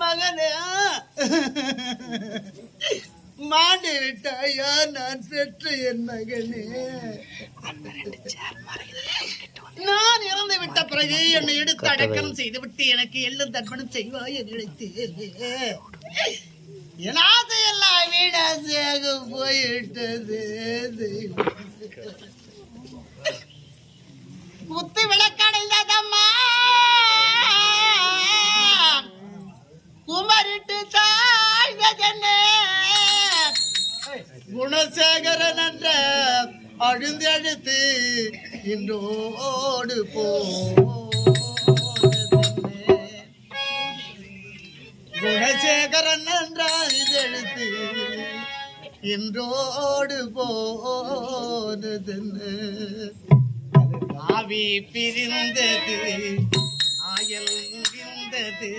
மகனே மாண்டு விட்டாயா நான் பெற்ற என் மகனே. நான் இறந்து விட்ட பிறகு என்னை எடுத்து அடக்கம் செய்து விட்டு எனக்கு எள்ளும் தர்ப்பணம் செய்வாய் என்று நினைத்தேன். என் ஆசையெல்லாம் வீடாசையாக போயிட்டது. குத்து விளக்கடைந்ததம்மா. குணசேகரன் என்ற அழுந்தெழுத்து இன்றோடு போ குணசேகரன் என்ற எழுத்து இன்றோடு போனதென்ன. ஆவி பிரிந்தது ஆயல் முடிந்தது